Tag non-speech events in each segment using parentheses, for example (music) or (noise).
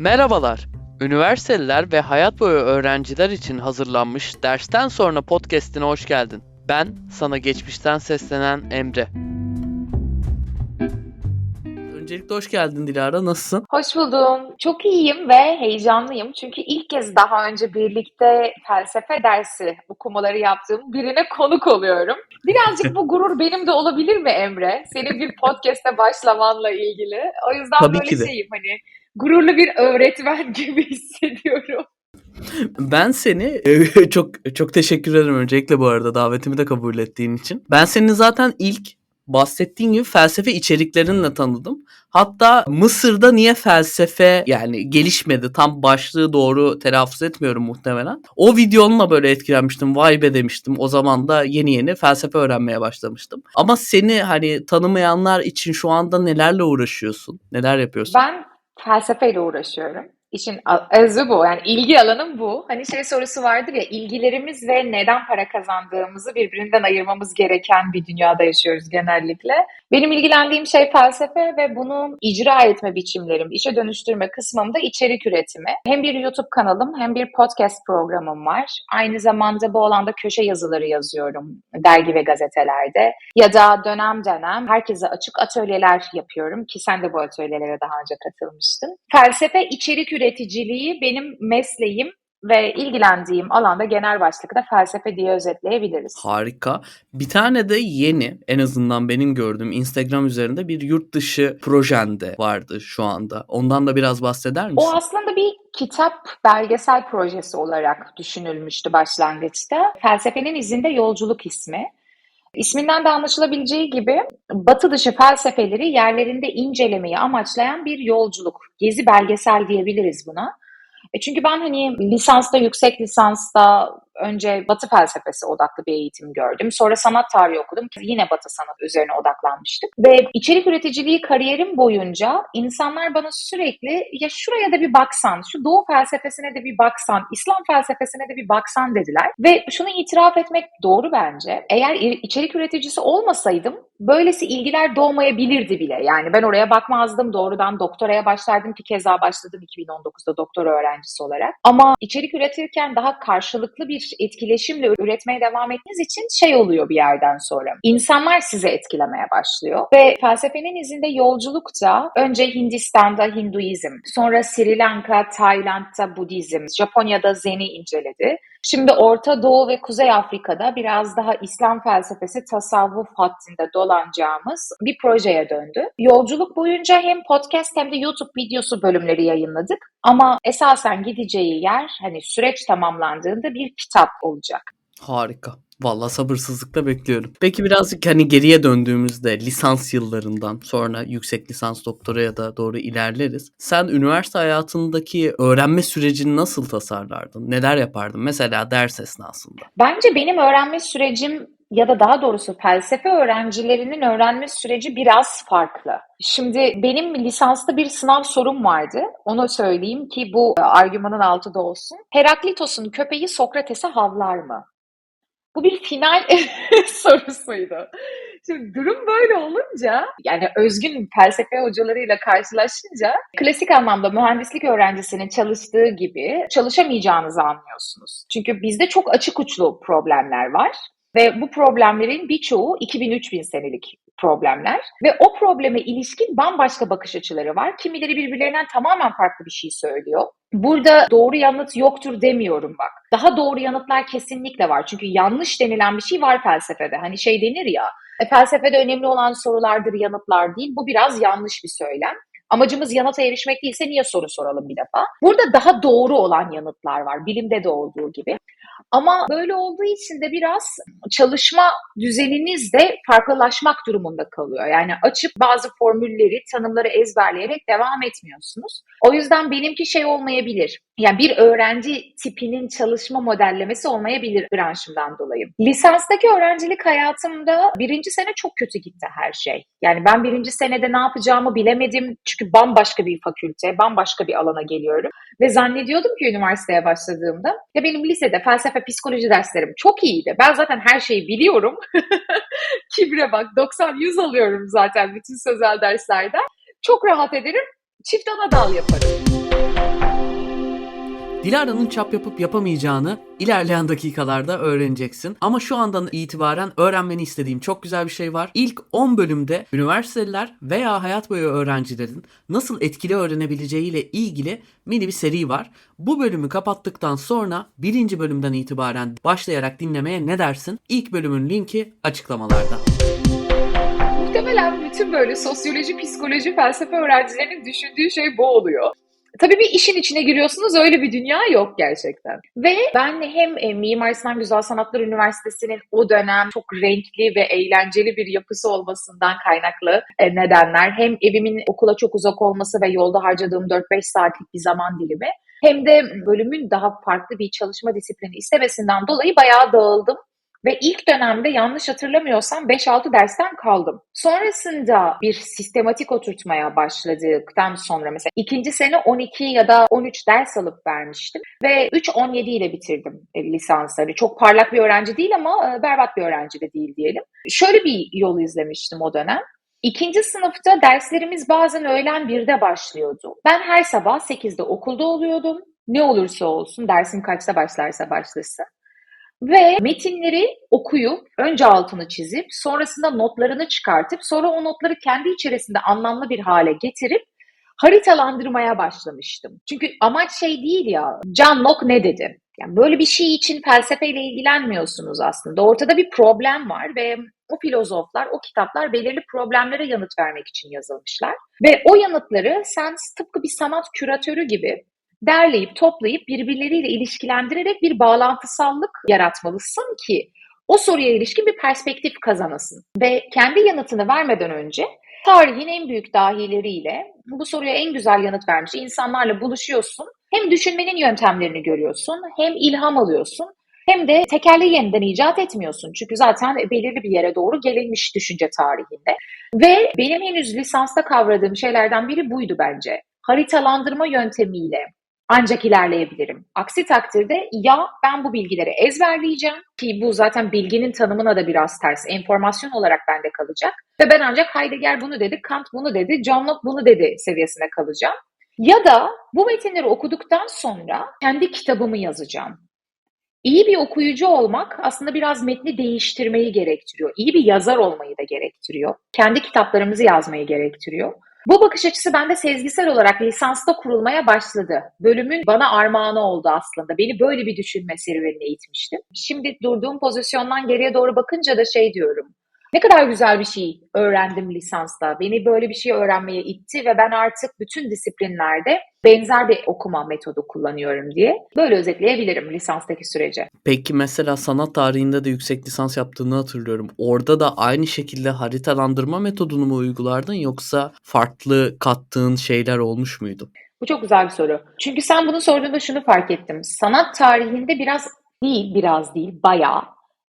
Merhabalar. Üniversiteliler ve hayat boyu öğrenciler için hazırlanmış dersten sonra podcast'ine hoş geldin. Ben sana geçmişten seslenen Emre. Öncelikle hoş geldin Dilara. Nasılsın? Hoş buldum. Çok iyiyim ve heyecanlıyım. Çünkü ilk kez daha önce birlikte felsefe dersi okumaları yaptığım birine konuk oluyorum. Birazcık bu gurur benim de olabilir mi Emre? Senin bir podcast'e başlamanla ilgili. O yüzden Tabii böyle ki de. şeyim hani gururlu bir öğretmen gibi hissediyorum. Ben seni çok çok teşekkür ederim öncelikle bu arada davetimi de kabul ettiğin için. Ben seni zaten ilk bahsettiğin gibi felsefe içeriklerinle tanıdım. Hatta Mısır'da niye felsefe yani gelişmedi tam başlığı doğru telaffuz etmiyorum muhtemelen. O videonla böyle etkilenmiştim. Vay be demiştim. O zaman da yeni yeni felsefe öğrenmeye başlamıştım. Ama seni hani tanımayanlar için şu anda nelerle uğraşıyorsun? Neler yapıyorsun? Ben felsefeyle uğraşıyorum. İşin a- özü bu. Yani ilgi alanım bu. Hani şey sorusu vardır ya ilgilerimiz ve neden para kazandığımızı birbirinden ayırmamız gereken bir dünyada yaşıyoruz genellikle. Benim ilgilendiğim şey felsefe ve bunu icra etme biçimlerim, işe dönüştürme kısmımda içerik üretimi. Hem bir YouTube kanalım hem bir podcast programım var. Aynı zamanda bu alanda köşe yazıları yazıyorum dergi ve gazetelerde. Ya da dönem dönem herkese açık atölyeler yapıyorum ki sen de bu atölyelere daha önce katılmıştın. Felsefe içerik üreticiliği benim mesleğim ve ilgilendiğim alanda genel başlıkta felsefe diye özetleyebiliriz. Harika. Bir tane de yeni en azından benim gördüğüm Instagram üzerinde bir yurt dışı projende vardı şu anda. Ondan da biraz bahseder misin? O aslında bir kitap belgesel projesi olarak düşünülmüştü başlangıçta. Felsefenin izinde yolculuk ismi. İsminden de anlaşılabileceği gibi batı dışı felsefeleri yerlerinde incelemeyi amaçlayan bir yolculuk. Gezi belgesel diyebiliriz buna. E çünkü ben hani lisansta, yüksek lisansta önce Batı felsefesi odaklı bir eğitim gördüm. Sonra sanat tarihi okudum. Yine Batı sanat üzerine odaklanmıştık. Ve içerik üreticiliği kariyerim boyunca insanlar bana sürekli ya şuraya da bir baksan, şu Doğu felsefesine de bir baksan, İslam felsefesine de bir baksan dediler. Ve şunu itiraf etmek doğru bence. Eğer içerik üreticisi olmasaydım böylesi ilgiler doğmayabilirdi bile. Yani ben oraya bakmazdım. Doğrudan doktoraya başlardım ki keza başladım 2019'da doktora öğrencisi olarak. Ama içerik üretirken daha karşılıklı bir etkileşimle üretmeye devam ettiğiniz için şey oluyor bir yerden sonra. İnsanlar size etkilemeye başlıyor. Ve felsefenin izinde yolculukta önce Hindistan'da Hinduizm, sonra Sri Lanka, Tayland'da Budizm, Japonya'da Zen'i inceledi. Şimdi Orta Doğu ve Kuzey Afrika'da biraz daha İslam felsefesi tasavvuf hattında dolanacağımız bir projeye döndü. Yolculuk boyunca hem podcast hem de YouTube videosu bölümleri yayınladık. Ama esasen gideceği yer hani süreç tamamlandığında bir kitap olacak. Harika. Vallahi sabırsızlıkla bekliyorum. Peki birazcık hani geriye döndüğümüzde lisans yıllarından sonra yüksek lisans doktoraya da doğru ilerleriz. Sen üniversite hayatındaki öğrenme sürecini nasıl tasarlardın? Neler yapardın? Mesela ders esnasında. Bence benim öğrenme sürecim ya da daha doğrusu felsefe öğrencilerinin öğrenme süreci biraz farklı. Şimdi benim lisansta bir sınav sorum vardı. Onu söyleyeyim ki bu e, argümanın altı da olsun. Heraklitos'un köpeği Sokrates'e havlar mı? Bu bir final (laughs) sorusuydu. Şimdi durum böyle olunca yani özgün felsefe hocalarıyla karşılaşınca klasik anlamda mühendislik öğrencisinin çalıştığı gibi çalışamayacağınızı anlıyorsunuz. Çünkü bizde çok açık uçlu problemler var. Ve bu problemlerin birçoğu 2000-3000 senelik problemler. Ve o probleme ilişkin bambaşka bakış açıları var. Kimileri birbirlerinden tamamen farklı bir şey söylüyor. Burada doğru yanıt yoktur demiyorum bak. Daha doğru yanıtlar kesinlikle var. Çünkü yanlış denilen bir şey var felsefede. Hani şey denir ya, e, felsefede önemli olan sorulardır, yanıtlar değil. Bu biraz yanlış bir söylem. Amacımız yanıta erişmek değilse niye soru soralım bir defa? Burada daha doğru olan yanıtlar var, bilimde de olduğu gibi. Ama böyle olduğu için de biraz çalışma düzeniniz de farklılaşmak durumunda kalıyor. Yani açıp bazı formülleri, tanımları ezberleyerek devam etmiyorsunuz. O yüzden benimki şey olmayabilir. Yani bir öğrenci tipinin çalışma modellemesi olmayabilir branşımdan dolayı. Lisanstaki öğrencilik hayatımda birinci sene çok kötü gitti her şey. Yani ben birinci senede ne yapacağımı bilemedim. Çünkü bambaşka bir fakülte, bambaşka bir alana geliyorum. Ve zannediyordum ki üniversiteye başladığımda ya benim lisede felsefe, psikoloji derslerim çok iyiydi. Ben zaten her şeyi biliyorum. (laughs) Kibre bak 90-100 alıyorum zaten bütün sözel derslerden. Çok rahat ederim. Çift ana dal yaparım. Dilara'nın çap yapıp yapamayacağını ilerleyen dakikalarda öğreneceksin. Ama şu andan itibaren öğrenmeni istediğim çok güzel bir şey var. İlk 10 bölümde üniversiteliler veya hayat boyu öğrencilerin nasıl etkili öğrenebileceğiyle ilgili mini bir seri var. Bu bölümü kapattıktan sonra birinci bölümden itibaren başlayarak dinlemeye ne dersin? İlk bölümün linki açıklamalarda. Muhtemelen bütün böyle sosyoloji, psikoloji, felsefe öğrencilerinin düşündüğü şey bu oluyor. Tabii bir işin içine giriyorsunuz öyle bir dünya yok gerçekten. Ve ben hem e, Mimar Sinan Güzel Sanatlar Üniversitesi'nin o dönem çok renkli ve eğlenceli bir yapısı olmasından kaynaklı e, nedenler hem evimin okula çok uzak olması ve yolda harcadığım 4-5 saatlik bir zaman dilimi hem de bölümün daha farklı bir çalışma disiplini istemesinden dolayı bayağı dağıldım. Ve ilk dönemde yanlış hatırlamıyorsam 5-6 dersten kaldım. Sonrasında bir sistematik oturtmaya başladıktan sonra mesela ikinci sene 12 ya da 13 ders alıp vermiştim. Ve 3-17 ile bitirdim e, lisansları. Çok parlak bir öğrenci değil ama e, berbat bir öğrenci de değil diyelim. Şöyle bir yol izlemiştim o dönem. İkinci sınıfta derslerimiz bazen öğlen 1'de başlıyordu. Ben her sabah 8'de okulda oluyordum. Ne olursa olsun dersim kaçta başlarsa başlasın. Ve metinleri okuyup, önce altını çizip, sonrasında notlarını çıkartıp, sonra o notları kendi içerisinde anlamlı bir hale getirip haritalandırmaya başlamıştım. Çünkü amaç şey değil ya, John Locke ne dedi? Yani böyle bir şey için felsefeyle ilgilenmiyorsunuz aslında. Ortada bir problem var ve o filozoflar, o kitaplar belirli problemlere yanıt vermek için yazılmışlar. Ve o yanıtları sen tıpkı bir sanat küratörü gibi derleyip toplayıp birbirleriyle ilişkilendirerek bir bağlantısallık yaratmalısın ki o soruya ilişkin bir perspektif kazanasın. Ve kendi yanıtını vermeden önce tarihin en büyük dahileriyle bu soruya en güzel yanıt vermiş insanlarla buluşuyorsun. Hem düşünmenin yöntemlerini görüyorsun, hem ilham alıyorsun, hem de tekerleği yeniden icat etmiyorsun. Çünkü zaten belirli bir yere doğru gelinmiş düşünce tarihinde. Ve benim henüz lisansta kavradığım şeylerden biri buydu bence. Haritalandırma yöntemiyle ancak ilerleyebilirim. Aksi takdirde ya ben bu bilgileri ezberleyeceğim ki bu zaten bilginin tanımına da biraz ters. Enformasyon olarak bende kalacak. Ve ben ancak Heidegger bunu dedi, Kant bunu dedi, John Locke bunu dedi seviyesine kalacağım. Ya da bu metinleri okuduktan sonra kendi kitabımı yazacağım. İyi bir okuyucu olmak aslında biraz metni değiştirmeyi gerektiriyor. İyi bir yazar olmayı da gerektiriyor. Kendi kitaplarımızı yazmayı gerektiriyor. Bu bakış açısı bende sezgisel olarak lisansta kurulmaya başladı. Bölümün bana armağanı oldu aslında. Beni böyle bir düşünme serüvenine eğitmişti. Şimdi durduğum pozisyondan geriye doğru bakınca da şey diyorum. Ne kadar güzel bir şey öğrendim lisansta. Beni böyle bir şey öğrenmeye itti ve ben artık bütün disiplinlerde benzer bir okuma metodu kullanıyorum diye. Böyle özetleyebilirim lisanstaki süreci. Peki mesela sanat tarihinde de yüksek lisans yaptığını hatırlıyorum. Orada da aynı şekilde haritalandırma metodunu mu uygulardın yoksa farklı kattığın şeyler olmuş muydu? Bu çok güzel bir soru. Çünkü sen bunu sorduğunda şunu fark ettim. Sanat tarihinde biraz değil, biraz değil, bayağı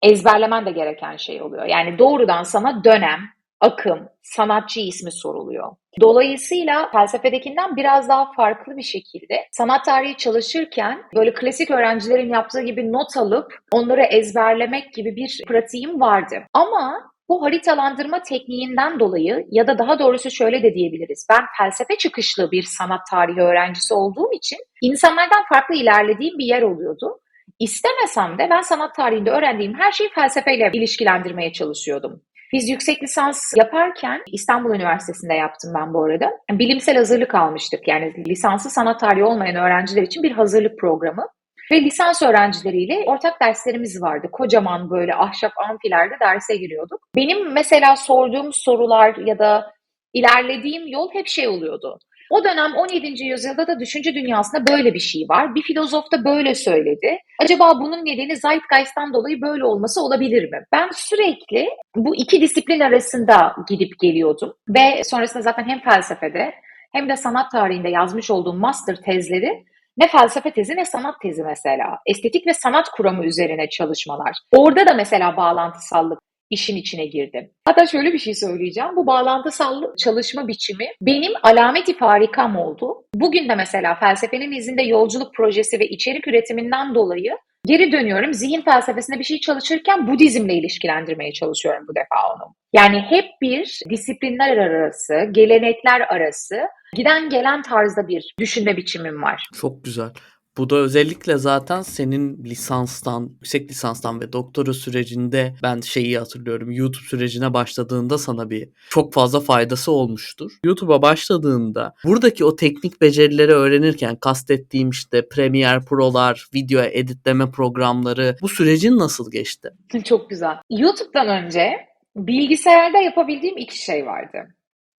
ezberlemen de gereken şey oluyor. Yani doğrudan sana dönem, akım, sanatçı ismi soruluyor. Dolayısıyla felsefedekinden biraz daha farklı bir şekilde sanat tarihi çalışırken böyle klasik öğrencilerin yaptığı gibi not alıp onları ezberlemek gibi bir pratiğim vardı. Ama bu haritalandırma tekniğinden dolayı ya da daha doğrusu şöyle de diyebiliriz. Ben felsefe çıkışlı bir sanat tarihi öğrencisi olduğum için insanlardan farklı ilerlediğim bir yer oluyordu. İstemesem de ben sanat tarihinde öğrendiğim her şeyi felsefeyle ilişkilendirmeye çalışıyordum. Biz yüksek lisans yaparken İstanbul Üniversitesi'nde yaptım ben bu arada. Bilimsel hazırlık almıştık. Yani lisansı sanat tarihi olmayan öğrenciler için bir hazırlık programı. Ve lisans öğrencileriyle ortak derslerimiz vardı. Kocaman böyle ahşap amfilerde derse giriyorduk. Benim mesela sorduğum sorular ya da ilerlediğim yol hep şey oluyordu. O dönem 17. yüzyılda da düşünce dünyasında böyle bir şey var. Bir filozof da böyle söyledi. Acaba bunun nedeni Zeitgeist'tan dolayı böyle olması olabilir mi? Ben sürekli bu iki disiplin arasında gidip geliyordum. Ve sonrasında zaten hem felsefede hem de sanat tarihinde yazmış olduğum master tezleri ne felsefe tezi ne sanat tezi mesela. Estetik ve sanat kuramı üzerine çalışmalar. Orada da mesela bağlantısallık işin içine girdim. Hatta şöyle bir şey söyleyeceğim. Bu bağlantısal çalışma biçimi benim alameti farikam oldu. Bugün de mesela felsefenin izinde yolculuk projesi ve içerik üretiminden dolayı Geri dönüyorum zihin felsefesinde bir şey çalışırken Budizmle ilişkilendirmeye çalışıyorum bu defa onu. Yani hep bir disiplinler arası, gelenekler arası giden gelen tarzda bir düşünme biçimim var. Çok güzel. Bu da özellikle zaten senin lisanstan, yüksek lisanstan ve doktora sürecinde ben şeyi hatırlıyorum. YouTube sürecine başladığında sana bir çok fazla faydası olmuştur. YouTube'a başladığında buradaki o teknik becerileri öğrenirken kastettiğim işte Premiere Pro'lar, video editleme programları bu sürecin nasıl geçti? Çok güzel. YouTube'dan önce bilgisayarda yapabildiğim iki şey vardı.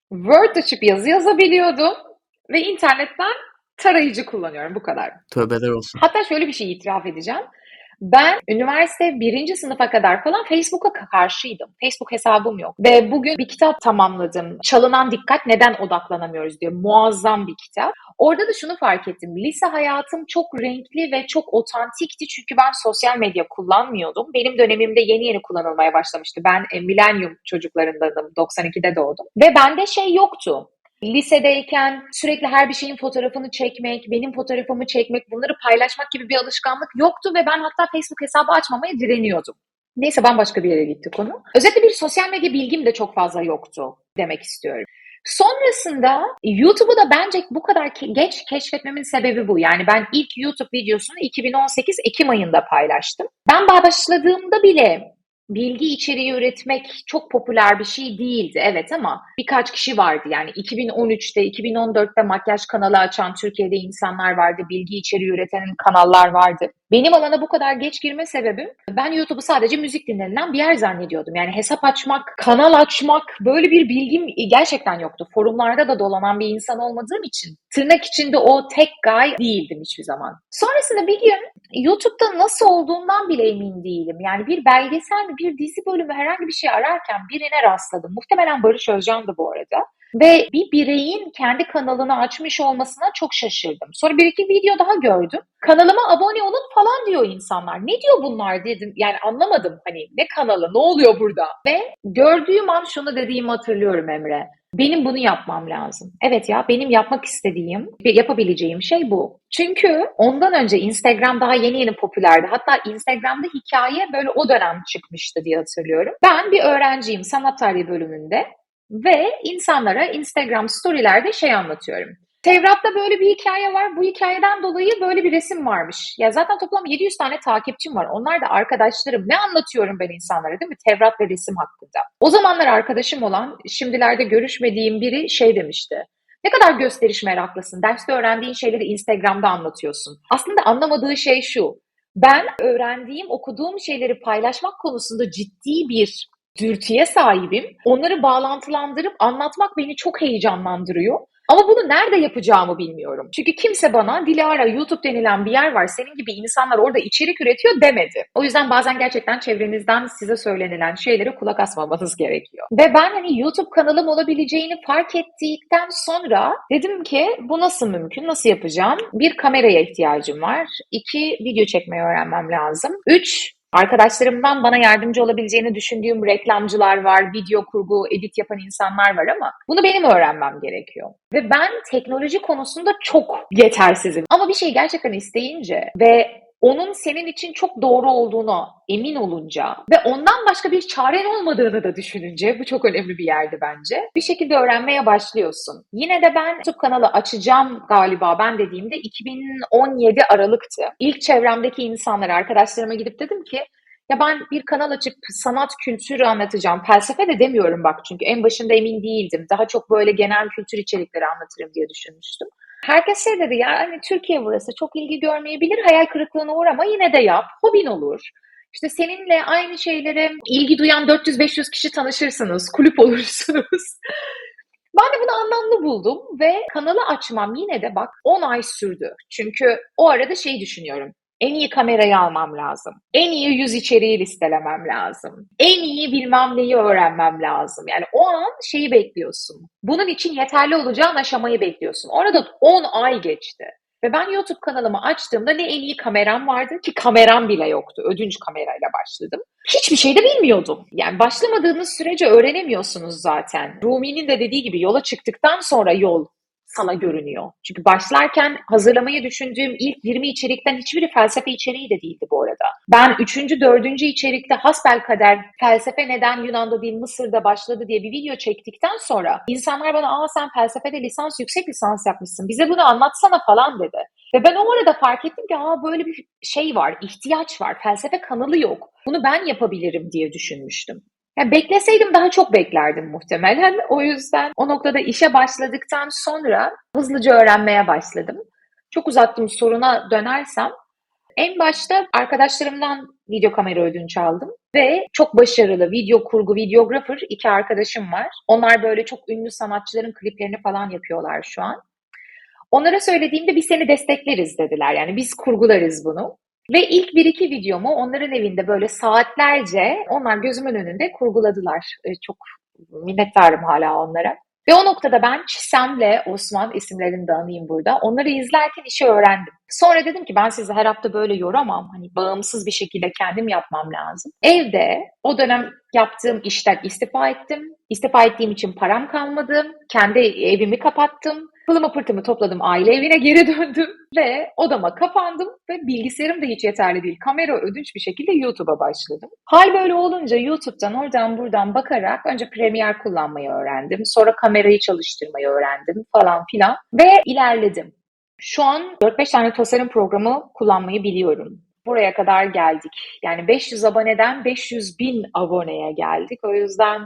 Word açıp yazı yazabiliyordum ve internetten tarayıcı kullanıyorum bu kadar. Tövbeler olsun. Hatta şöyle bir şey itiraf edeceğim. Ben üniversite birinci sınıfa kadar falan Facebook'a karşıydım. Facebook hesabım yok. Ve bugün bir kitap tamamladım. Çalınan Dikkat Neden Odaklanamıyoruz diye. Muazzam bir kitap. Orada da şunu fark ettim. Lise hayatım çok renkli ve çok otantikti. Çünkü ben sosyal medya kullanmıyordum. Benim dönemimde yeni yeni kullanılmaya başlamıştı. Ben e, milenyum çocuklarındanım. 92'de doğdum. Ve bende şey yoktu. Lisedeyken sürekli her bir şeyin fotoğrafını çekmek, benim fotoğrafımı çekmek, bunları paylaşmak gibi bir alışkanlık yoktu ve ben hatta Facebook hesabı açmamaya direniyordum. Neyse bambaşka bir yere gitti konu. Özellikle bir sosyal medya bilgim de çok fazla yoktu demek istiyorum. Sonrasında YouTube'u da bence bu kadar geç keşfetmemin sebebi bu. Yani ben ilk YouTube videosunu 2018 Ekim ayında paylaştım. Ben başladığımda bile bilgi içeriği üretmek çok popüler bir şey değildi. Evet ama birkaç kişi vardı. Yani 2013'te, 2014'te makyaj kanalı açan Türkiye'de insanlar vardı. Bilgi içeriği üreten kanallar vardı. Benim alana bu kadar geç girme sebebim ben YouTube'u sadece müzik dinlenilen bir yer zannediyordum. Yani hesap açmak, kanal açmak böyle bir bilgim gerçekten yoktu. Forumlarda da dolanan bir insan olmadığım için tırnak içinde o tek guy değildim hiçbir zaman. Sonrasında bir gün YouTube'da nasıl olduğundan bile emin değilim. Yani bir belgesel mi, bir dizi bölümü herhangi bir şey ararken birine rastladım. Muhtemelen Barış Özcan'dı bu arada. Ve bir bireyin kendi kanalını açmış olmasına çok şaşırdım. Sonra bir iki video daha gördüm. Kanalıma abone olun falan diyor insanlar. Ne diyor bunlar dedim. Yani anlamadım hani ne kanalı ne oluyor burada. Ve gördüğüm an şunu dediğimi hatırlıyorum Emre. Benim bunu yapmam lazım. Evet ya benim yapmak istediğim, yapabileceğim şey bu. Çünkü ondan önce Instagram daha yeni yeni popülerdi. Hatta Instagram'da hikaye böyle o dönem çıkmıştı diye hatırlıyorum. Ben bir öğrenciyim sanat tarihi bölümünde ve insanlara Instagram storylerde şey anlatıyorum. Tevrat'ta böyle bir hikaye var. Bu hikayeden dolayı böyle bir resim varmış. Ya zaten toplam 700 tane takipçim var. Onlar da arkadaşlarım. Ne anlatıyorum ben insanlara değil mi? Tevrat ve resim hakkında. O zamanlar arkadaşım olan, şimdilerde görüşmediğim biri şey demişti. Ne kadar gösteriş meraklısın. Derste öğrendiğin şeyleri Instagram'da anlatıyorsun. Aslında anlamadığı şey şu. Ben öğrendiğim, okuduğum şeyleri paylaşmak konusunda ciddi bir dürtüye sahibim. Onları bağlantılandırıp anlatmak beni çok heyecanlandırıyor. Ama bunu nerede yapacağımı bilmiyorum. Çünkü kimse bana Dilara YouTube denilen bir yer var. Senin gibi insanlar orada içerik üretiyor demedi. O yüzden bazen gerçekten çevrenizden size söylenilen şeylere kulak asmamanız gerekiyor. Ve ben hani YouTube kanalım olabileceğini fark ettikten sonra dedim ki bu nasıl mümkün? Nasıl yapacağım? Bir kameraya ihtiyacım var. İki video çekmeyi öğrenmem lazım. Üç Arkadaşlarımdan bana yardımcı olabileceğini düşündüğüm reklamcılar var, video kurgu, edit yapan insanlar var ama bunu benim öğrenmem gerekiyor. Ve ben teknoloji konusunda çok yetersizim. Ama bir şey gerçekten isteyince ve onun senin için çok doğru olduğunu emin olunca ve ondan başka bir çaren olmadığını da düşününce bu çok önemli bir yerdi bence. Bir şekilde öğrenmeye başlıyorsun. Yine de ben YouTube kanalı açacağım galiba ben dediğimde 2017 Aralık'tı. İlk çevremdeki insanlara, arkadaşlarıma gidip dedim ki ya ben bir kanal açıp sanat kültürü anlatacağım. Felsefe de demiyorum bak çünkü en başında emin değildim. Daha çok böyle genel kültür içerikleri anlatırım diye düşünmüştüm. Herkes şey dedi ya hani Türkiye burası çok ilgi görmeyebilir hayal kırıklığına uğrama yine de yap hobin olur. İşte seninle aynı şeylere ilgi duyan 400-500 kişi tanışırsınız, kulüp (laughs) olursunuz. Ben de bunu anlamlı buldum ve kanalı açmam yine de bak 10 ay sürdü. Çünkü o arada şey düşünüyorum. En iyi kamerayı almam lazım. En iyi yüz içeriği listelemem lazım. En iyi bilmem neyi öğrenmem lazım. Yani o an şeyi bekliyorsun. Bunun için yeterli olacağın aşamayı bekliyorsun. Orada 10 ay geçti. Ve ben YouTube kanalımı açtığımda ne en iyi kameram vardı ki kameram bile yoktu. Ödünç kamerayla başladım. Hiçbir şey de bilmiyordum. Yani başlamadığınız sürece öğrenemiyorsunuz zaten. Rumi'nin de dediği gibi yola çıktıktan sonra yol sana görünüyor. Çünkü başlarken hazırlamayı düşündüğüm ilk 20 içerikten hiçbiri felsefe içeriği de değildi bu arada. Ben 3. 4. içerikte hasbelkader felsefe neden Yunan'da değil Mısır'da başladı diye bir video çektikten sonra insanlar bana aa sen felsefede lisans yüksek lisans yapmışsın bize bunu anlatsana falan dedi. Ve ben o arada fark ettim ki aa böyle bir şey var, ihtiyaç var. Felsefe kanalı yok. Bunu ben yapabilirim diye düşünmüştüm. Yani bekleseydim daha çok beklerdim muhtemelen. O yüzden o noktada işe başladıktan sonra hızlıca öğrenmeye başladım. Çok uzattım soruna dönersem. En başta arkadaşlarımdan video kamera ödünç aldım ve çok başarılı video kurgu, videographer iki arkadaşım var. Onlar böyle çok ünlü sanatçıların kliplerini falan yapıyorlar şu an. Onlara söylediğimde biz seni destekleriz dediler. Yani biz kurgularız bunu. Ve ilk bir iki videomu onların evinde böyle saatlerce onlar gözümün önünde kurguladılar. E, çok minnettarım hala onlara. Ve o noktada ben Çisem'le Osman isimlerini de anayım burada. Onları izlerken işi öğrendim. Sonra dedim ki ben sizi her hafta böyle yoramam. Hani bağımsız bir şekilde kendim yapmam lazım. Evde o dönem yaptığım işten istifa ettim. İstifa ettiğim için param kalmadı. Kendi evimi kapattım. Pılımı pırtımı topladım, aile evine geri (laughs) döndüm ve odama kapandım ve bilgisayarım da hiç yeterli değil. Kamera ödünç bir şekilde YouTube'a başladım. Hal böyle olunca YouTube'dan oradan buradan bakarak önce Premiere kullanmayı öğrendim. Sonra kamerayı çalıştırmayı öğrendim falan filan ve ilerledim. Şu an 4-5 tane tasarım programı kullanmayı biliyorum. Buraya kadar geldik. Yani 500 aboneden 500 bin aboneye geldik. O yüzden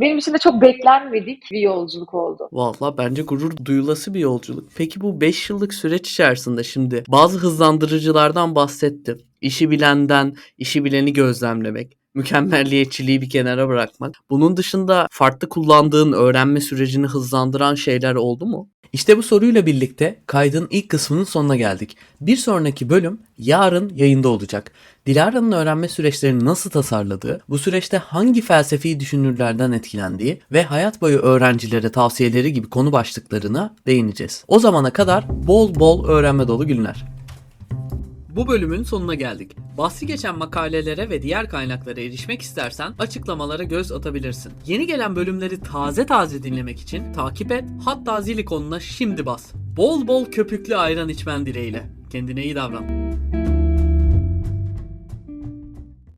benim için de çok beklenmedik bir yolculuk oldu. Valla bence gurur duyulası bir yolculuk. Peki bu 5 yıllık süreç içerisinde şimdi bazı hızlandırıcılardan bahsettim. İşi bilenden, işi bileni gözlemlemek, mükemmelliyetçiliği bir kenara bırakmak. Bunun dışında farklı kullandığın öğrenme sürecini hızlandıran şeyler oldu mu? İşte bu soruyla birlikte kaydın ilk kısmının sonuna geldik. Bir sonraki bölüm yarın yayında olacak. Dilara'nın öğrenme süreçlerini nasıl tasarladığı, bu süreçte hangi felsefi düşünürlerden etkilendiği ve hayat boyu öğrencilere tavsiyeleri gibi konu başlıklarına değineceğiz. O zamana kadar bol bol öğrenme dolu günler. Bu bölümün sonuna geldik. Bahsi geçen makalelere ve diğer kaynaklara erişmek istersen açıklamalara göz atabilirsin. Yeni gelen bölümleri taze taze dinlemek için takip et hatta zil ikonuna şimdi bas. Bol bol köpüklü ayran içmen dileğiyle. Kendine iyi davran.